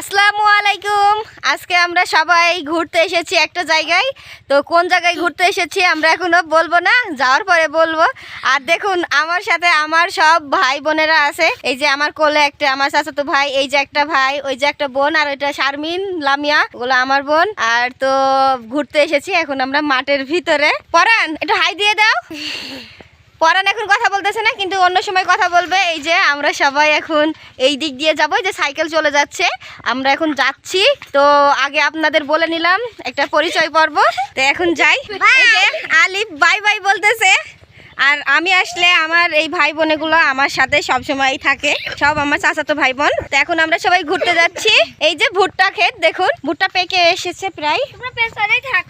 আসসালামু আলাইকুম। আজকে আমরা সবাই ঘুরতে এসেছি একটা জায়গায়। তো কোন জায়গায় ঘুরতে এসেছি আমরা এখনও বলব না, যাওয়ার পরে বলব। আর দেখুন, আমার সাথে আমার সব ভাই বোনেরা আছে। এই যে আমার কোলে একটা, আমার চাচাতো ভাই, এই যে একটা ভাই, ওই যে একটা বোন, আর ওইটা শারমিন, লামিয়া, ওগুলো আমার বোন। আর তো ঘুরতে এসেছি এখন আমরা মাঠের ভিতরে। পরান, একটু হাই দিয়ে দাও। পরান এখন কথা বলতেছে না কিন্তু অন্য সময় কথা বলবে। এই যে আমরা সবাই এখন এই দিক দিয়ে যাব এই যে সাইকেল চলে যাচ্ছে। আমরা এখন যাচ্ছি তো আগে আপনাদের বলে নিলাম একটা পরিচয় পর্ব। তো এখন যাই। আলিফ বাই বাই বলতেছে। আর আমি আসলে আমার এই ভাই বোনেগুলো আমার সাথে সব সময় থাকে সব আমার চাচাতো ভাই বোন। তো এখন আমরা সবাই ঘুরতে যাচ্ছি। এই যে ভুট্টা ক্ষেত দেখুন ভুট্টা পেকে এসেছে প্রায়।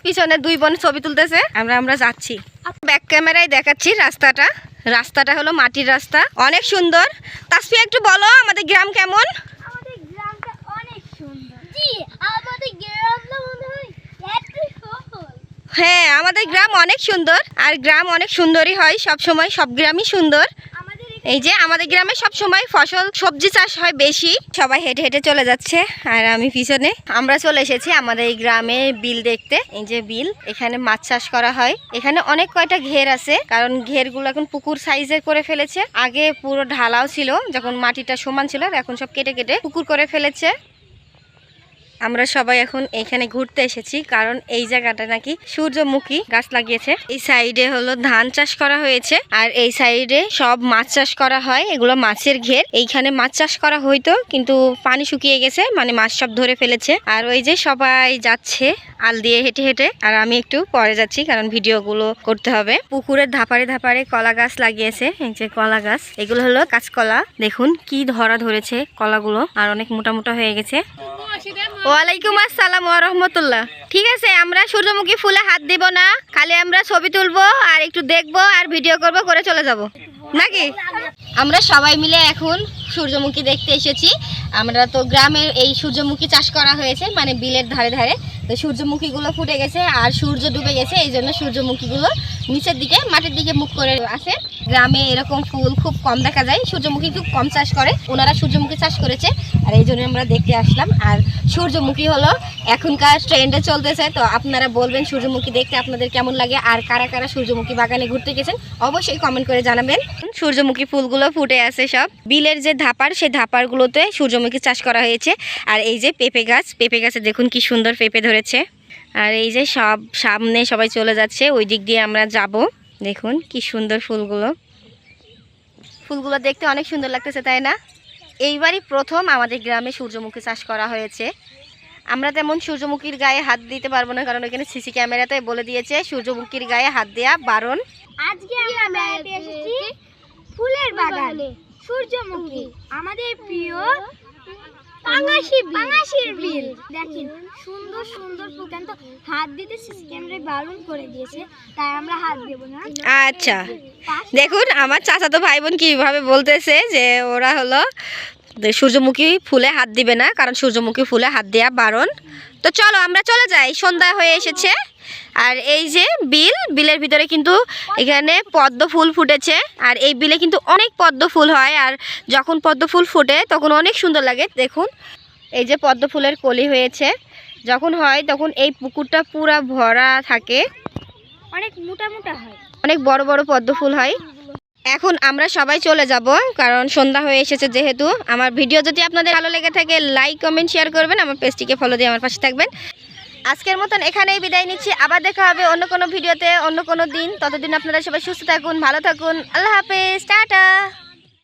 পিছনে দুই বোন ছবি তুলতেছে। আমরা আমরা যাচ্ছি। ব্যাক ক্যামেরায় দেখাচ্ছি রাস্তাটা। রাস্তাটা হলো মাটির রাস্তা। অনেক সুন্দর। তাসফি একটু বলো আমাদের গ্রাম কেমন? মনে হয় আমাদের গ্রাম অনেক সুন্দর। আর গ্রাম অনেক সুন্দরই হয়। সব সময় সব গ্রামই সুন্দর। এই যে আমাদের গ্রামে সব সময় ফসল, সবজি চাষ হয় বেশি। সবাই হেঁটে হেঁটে চলে যাচ্ছে, আর আমি পিছনে। আমরা চলে এসেছি আমাদের এই গ্রামে বিল দেখতে। এই যে বিল, এখানে মাছ চাষ করা হয়। এখানে অনেক কয়টা ঘের আছে, কারণ ঘেরগুলো এখন পুকুর সাইজের করে ফেলেছে। আগে পুরো ঢালাও ছিল, যখন মাটিটা সমান ছিল এখন সব কেটে কেটে পুকুর করে ফেলেছে। আমরা সবাই এখন এখানে ঘুরতে এসেছি, কারণ এই জায়গাটা নাকি সূর্যমুখী গাছ লাগিয়েছে। এই সাইডে হলো ধান চাষ করা হয়েছে, আর এই সাইডে সব মাছ চাষ করা হয়। এগুলো মাছের ঘের। এইখানে মাছ চাষ করা হইতো, কিন্তু পানি শুকিয়ে গেছে মানে মাছ সব ধরে ফেলেছে। আর ওই যে সবাই যাচ্ছে, আল দিয়ে হেঁটে হেঁটে। আর আমি একটু পরে যাচ্ছি, কারণ ভিডিওগুলো করতে হবে। পুকুরের ধাপারে ধাপারে কলা গাছ লাগিয়েছে, এই যে কলা গাছ। এগুলো হলো কাঁচকলা। দেখুন কি ধরা ধরেছে কলাগুলো, আর অনেক মোটা মোটা হয়ে গেছে। ওয়ালাইকুম আসসালাম রহমতুল্লাহ। ঠিক আছে, আমরা সূর্যমুখী ফুলে হাত দিব না, খালি আমরা ছবি তুলবো আর একটু দেখব আর ভিডিও করব, করে চলে যাব। নাকি? আমরা সবাই মিলে এখন সূর্যমুখী দেখতে এসেছি। আমরা তো গ্রামের এই সূর্যমুখী চাষ করা হয়েছে মানে বিলের ধারে ধারে। তো সূর্যমুখীগুলো ফুটে গেছে আর সূর্য ডুবে গেছে, এই জন্য সূর্যমুখীগুলো নিচের দিকে, মাটির দিকে মুখ করে আছে। গ্রামে এরকম ফুল খুব কম দেখা যায়, সূর্যমুখী খুব কম চাষ করে, ওনারা সূর্যমুখী চাষ করেছে। আর এই জন্য আমরা দেখতে আসলাম। আর সূর্যমুখী হলো এখনকার ট্রেন্ডে চলতেছে, তো আপনারা বলবেন সূর্যমুখী দেখতে আপনাদের কেমন লাগে, আর কারা কারা সূর্যমুখী বাগানে ঘুরতে গেছেন অবশ্যই কমেন্ট করে জানাবেন। সূর্যমুখী ফুলগুলো ফুটে আছে সব। বিলের যে ধাপার সেই ধাপারগুলোতে সূর্যমুখী চাষ করা হয়েছে। আর এই যে পেঁপে গাছ, পেঁপে গাছে দেখুন কি সুন্দর পেঁপে ধরেছে আর এই যে সব সামনে সবাই চলে যাচ্ছে, ওই দিক দিয়ে আমরা যাব। দেখুন কি সুন্দর ফুলগুলো। ফুলগুলো দেখতে অনেক সুন্দর লাগতেছে, তাই না? এইবারই প্রথম আমাদের গ্রামে সূর্যমুখী চাষ করা হয়েছে। আমরা তেমন সূর্যমুখীর গায়ে হাত দিতে পারব না, কারণ এখানে সিসি ক্যামেরাতে বলে দিয়েছে, সূর্যমুখীর গায়ে হাত দেওয়া বারণ। আজকে ফুলের বাগানে, সূর্যমুখী। আমাদের প্রিয় বিল। দেখেন, সুন্দর সুন্দর কিন্তু হাত দিতে বারণ করে দিয়েছে, তাই আমরা হাত দেব না। আচ্ছা দেখুন, আমার চাচাতো ভাই বোন কীভাবে বলতেছে যে ওরা হলো সূর্যমুখী ফুলে হাত দিবে না, কারণ সূর্যমুখী ফুলে হাত দেওয়া বারণ। তো চলো, আমরা চলে যাই, সন্ধ্যা হয়ে এসেছে। আর এই যে বিল, বিলের ভিতরে কিন্তু এখানে পদ্ম ফুল ফুটেছে, আর এই বিলে কিন্তু অনেক পদ্ম ফুল হয়, আর যখন পদ্ম ফুল ফুটে, তখন অনেক সুন্দর লাগে, দেখুন। এই যে পদ্ম ফুলের কলি হয়েছে যখন হয় তখন এই পুকুরটা পুরা ভরা থাকে। অনেক মোটা মোটা হয়। অনেক বড় বড় পদ্ম ফুল হয়। এখন আমরা সবাই চলে যাব কারণ সন্ধ্যা হয়ে এসেছে যেহেতু। আমার ভিডিও যদি আপনাদের ভালো লেগে থাকে লাইক কমেন্ট শেয়ার করবেন। আমার পেজটিকে ফলো দিয়ে আমার পাশে থাকবেন। আজকের মতন এখানেই বিদায় নিচ্ছি। আবার দেখা হবে অন্য কোনো ভিডিওতে অন্য কোনো দিন। ততদিন আপনারা সবাই সুস্থ থাকুন ভালো থাকুন। আল্লাহ হাফেজ। টাটা।